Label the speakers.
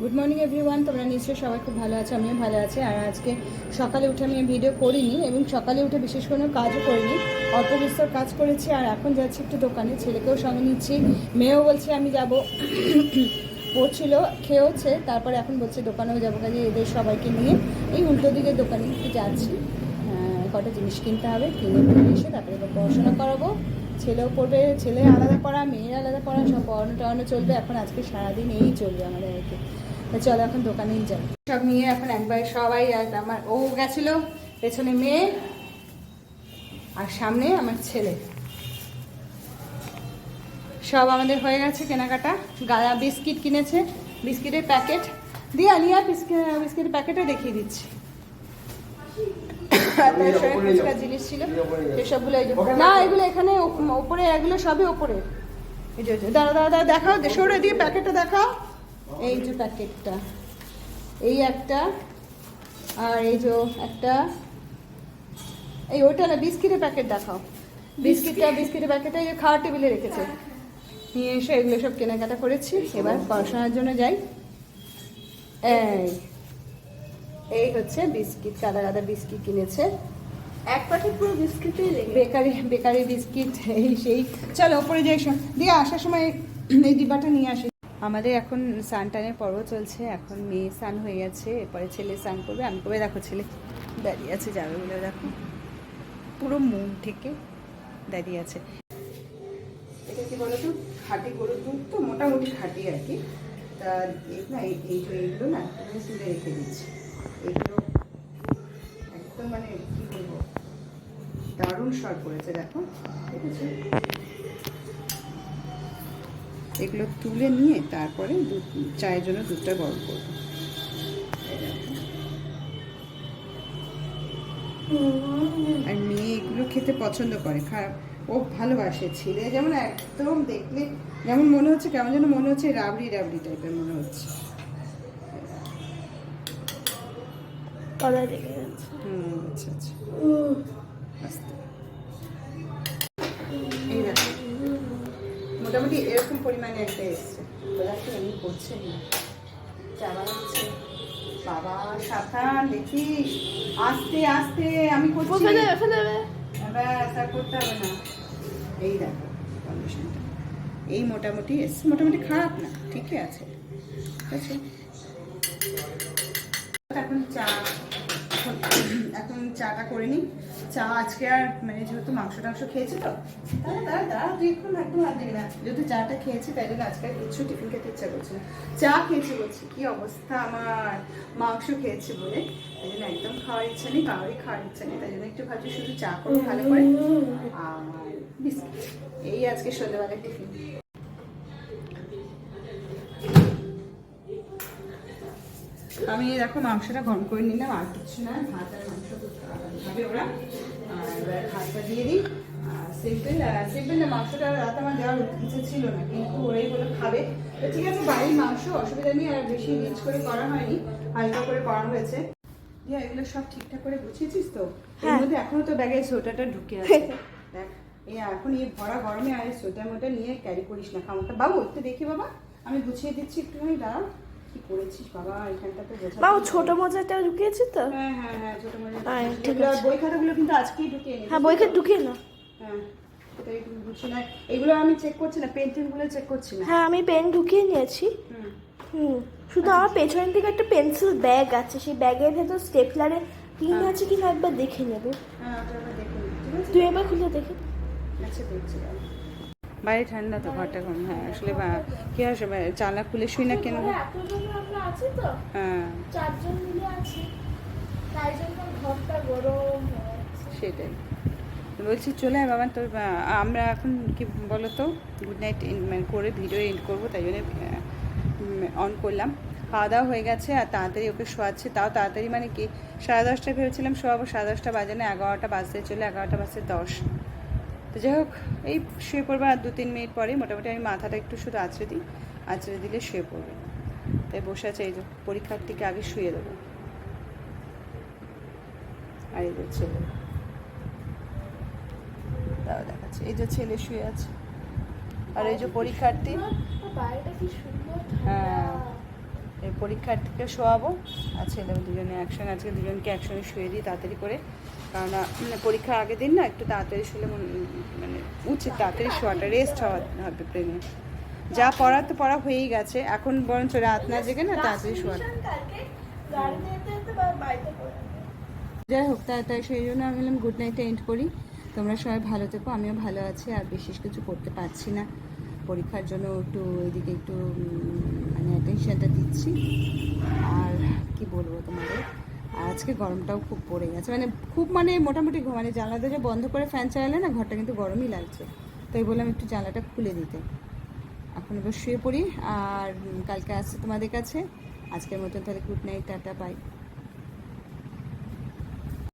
Speaker 1: Good morning everyone তোমরা নিশ্চয়ই সবাই খুব ভালো আছো আমিও ভালো আছি। আর আজকে সকালে উঠে আমি ভিডিও করিনি এবং সকালে উঠে বিশেষ কোনো কাজও করিনি। অল্প বিস্তর কাজ করেছি আর এখন যাচ্ছি একটু দোকানে। ছেলেকেও সঙ্গে নিচ্ছি। মেয়েও বলছে আমি যাব। পড়ছিল খেয়েওছে তারপরে এখন বলছে দোকানেও যাব। কাজে এদের সবাইকে নিয়ে এই উল্টো দিকের দোকানে যাচ্ছি। আহ, কটা জিনিস কিনতে হবে কিনে নিয়ে এসে তারপরে এবার পড়াশোনা করাবো। ছেলেও পড়বে ছেলে আলাদা পড়া মেয়ের আলাদা পড়া সব পড়ানো টড়ানো চলবে। এখন আজকে সারাদিন এই চলবে আমাদের আর কি। তা চলো এখন দোকানেই যাই। সব নিয়ে এখন একবার সবাই আর আমার ও গেছিল পেছনে মেয়ে আর সামনে আমার ছেলে। সব আমাদের হয়ে গেছে কেনাকাটা। গালা বিস্কিট কিনেছে বিস্কিটের প্যাকেট। দিয়ে বিস্কিট বিস্কিটের প্যাকেটও দেখিয়ে দিচ্ছি। তার জিনিস ছিল সেসবগুলো না এগুলো এখানে ওপরে এগুলো সবই ওপরে। দাঁড়া দাঁড়া দেখাও সরে দিয়ে প্যাকেটটা দেখাও। এই যে প্যাকেটটা এই একটা আর এই যে একটা এই ওইটা না বিস্কিটের প্যাকেট দেখাও। বিস্কিটটা বিস্কিটের প্যাকেটটা এই যে খাওয়ার টেবিলে রেখেছে। নিয়ে এসে এগুলো সব কেনাকাটা করেছি। এবার পড়াশোনার জন্য যাই। এই এই হচ্ছে বিস্কিট কাদা কাদা বিস্কিট কিনেছে।
Speaker 2: এক প্যাকেট পুরো বিস্কিটই
Speaker 1: বেকারি বেকারি বিস্কিট এই সেই। চলো ওপরে যাই দিয়ে আসার সময় এই ডিব্বাটা নিয়ে আসি। আমাদের এখন স্নান টানের পর্ব চলছে, এখন মেয়ে স্নান হয়ে গেছে, এরপরে ছেলে স্নান করবে, আমি করবে। দেখো ছেলে দাঁড়িয়ে আছে, যাবে বলে দেখো। পুরো মুখ থেকে দাঁড়িয়ে আছে। এটা কি বলো তো? খাঁটি গরুর দুধ তো, মোটামুটি খাঁটি আর কি। তা না, এই এই এইগুলো না তুলে রেখে দিচ্ছি। এগুলো একদম মানে কি বলব? দারুণ স্বর করেছে দেখো। ঠিক এগুলো তুলে নিয়ে তারপরে দুধ চায়ের জন্য দুধটা গরম করব। আর মেয়ে এগুলো খেতে পছন্দ করে খারাপ ও ভালোবাসে ছেলে যেমন একদম দেখলে যেমন মনে হচ্ছে কেমন যেন মনে হচ্ছে রাবড়ি রাবড়ি টাইপের মনে হচ্ছে। হুম আচ্ছা আচ্ছা। আস্তে। মোটামুটি এরকম পরিমাণে একটা এসছে। বোঝাচ্ছে এমনি করছে না। চাবা হচ্ছে বাবা সাবধান দেখিস আস্তে আস্তে আমি করছি। ব্যাস আর করতে হবে না। এই দেখো কন্ডিশনটা এই মোটামুটি এসছে। মোটামুটি খারাপ না ঠিকই আছে। ঠিক আছে? এখন চা এখন- চাটা করে নিই। চা আজকে আর মানে যেহেতু মাংস টাংস খেয়েছি তো যেহেতু চাটা খেয়েছি, তাই জন্য আজকে কিছু টিফিন খেতে ইচ্ছা করছে চা খেয়েছি বলছি, কি অবস্থা আমার? মাংস খেয়েছি বলে, তাই জন্য একদম খাওয়ার ইচ্ছা নেই, কারোরই খাওয়ার ইচ্ছা নেই, তাই জন্য একটু ভাবছি শুধু চা করব ভালো করে। আর বিস্কিট, এই আজকে সন্ধ্যেবেলার টিফিন। আমি দেখো মাংসটা গরম করে নিলাম আর কিছু না ভাত আর মাংস খাবে ওরা। আর এবার ভাতটা দিয়ে দিই। সিম্পল সিম্পল না মাংসটা রাত আমার দেওয়ার ইচ্ছে ছিল না কিন্তু ওরাই বলে খাবে। তো ঠিক আছে বাড়ির মাংস অসুবিধা নেই আর বেশি রিচ করে করা হয়নি হালকা করে করানো হয়েছে। দিয়া এগুলো সব ঠিকঠাক করে গুছিয়েছিস তো? এর
Speaker 2: হ্যাঁ।
Speaker 1: মধ্যে এখনও তো ব্যাগে সোয়েটারটা ঢুকে আছে। দেখ এই এখন এই ভরা গরমে আর সোয়েটার মোটা নিয়ে ক্যারি করিস না। খামটা বাবু একটু দেখি বাবা। আমি গুছিয়ে দিচ্ছি একটুখানি দাঁড়াও। কি করেছিস বাবা? এখানটা বোঝা
Speaker 2: বাবু ছোট মোজাটা ঢুকিয়েছি তো।
Speaker 1: হ্যাঁ হ্যাঁ হ্যাঁ ছোট মজা
Speaker 2: হ্যাঁ, ঠিক আছে।
Speaker 1: বই খাতাগুলো কিন্তু আজকেই ঢুকিয়ে নিই
Speaker 2: হ্যাঁ ঢুকিয়ে না।
Speaker 1: হ্যাঁ এগুলো আমি চেক করছি না চেক করছি না।
Speaker 2: হ্যাঁ আমি পেন ঢুকিয়ে নিয়েছি।
Speaker 1: হুম।
Speaker 2: হুম শুধু আমার পেছনের দিকে একটা পেন্সিল ব্যাগ আছে সেই ব্যাগের ভেতর স্টেপলারে পিন আছে কিনা একবার দেখে নেবে।
Speaker 1: হ্যাঁ
Speaker 2: তুই একবার খুলে দেখে।
Speaker 1: আচ্ছা দেখছি। বাইরে ঠান্ডা তো ঘরটা কম হ্যাঁ আসলে বা- কি সবাই জানলা খুলে শুই না কেন? হ্যাঁ।
Speaker 2: গরম।
Speaker 1: সেটাই। বলছি চলে আয় বাবা তোর আমরা এখন কি বলো তো গুড নাইট মানে করে ভিডিও এন্ড করব তাই জন্য অন করলাম। খাওয়া দাওয়া হয়ে গেছে আর তাড়াতাড়ি ওকে শোয়াচ্ছে। তাও তাড়াতাড়ি মানে কি সাড়ে দশটায় ভেবেছিলাম শোয়াবো সাড়ে দশটা বাজে না এগারোটা বাজতে চলে এগারোটা বাজতে দশ। তো যাই হোক এই শুয়ে পড়বে আর দু তিন মিনিট পরে মোটামুটি আমি মাথাটা একটু শুধু আঁচড়ে দিই। আঁচড়ে দিলে শুয়ে পড়বে। তাই বসে আছে এই যে পরীক্ষার থেকে আগে শুয়ে দেবো। আর এই যে ছেলে। দাও দেখাচ্ছে। এই যে ছেলে শুয়ে আছে। আর এই যে পরীক্ষার্থী হ্যাঁ। এই পরীক্ষার্থীকে শোয়াবো। আর ছেলে দুজনে একসঙ্গে আজকে দুজনকে একসঙ্গে শুয়ে দিই তাড়াতাড়ি করে কারণ মানে পরীক্ষার আগের দিন না একটু তাড়াতাড়ি শুলে মানে উচিত তাড়াতাড়ি শোয়াটা রেস্ট হওয়া হবে প্রেমে যা পড়ার তো পড়া হয়েই গেছে, এখন বরঞ্চ রাত না জেগে না তাড়াতাড়ি শোয়াটা। যাই হোক তাই তাই সেই জন্য আমি বললাম গুড নাইট এন্ড করি। তোমরা সবাই ভালো থেকো, আমিও ভালো আছি, আর বিশেষ কিছু করতে পারছি না। পরীক্ষার জন্য একটু ওইদিকে একটু মানে অ্যাটেনশনটা দিচ্ছি। আর কি বলব তোমাদের? আজকে গরমটাও খুব পড়ে গেছে। মানে খুব মানে মোটামুটি মানে জানলা দরজা বন্ধ করে ফ্যান চালালে না ঘরটা কিন্তু গরমই লাগছে। তাই বললাম একটু জানলাটা খুলে দিতে। এখন এবার শুয়ে পড়ি, আর কালকে আসছে তোমাদের কাছে। আজকের মতন তাহলে গুড নাইট টাটা বাই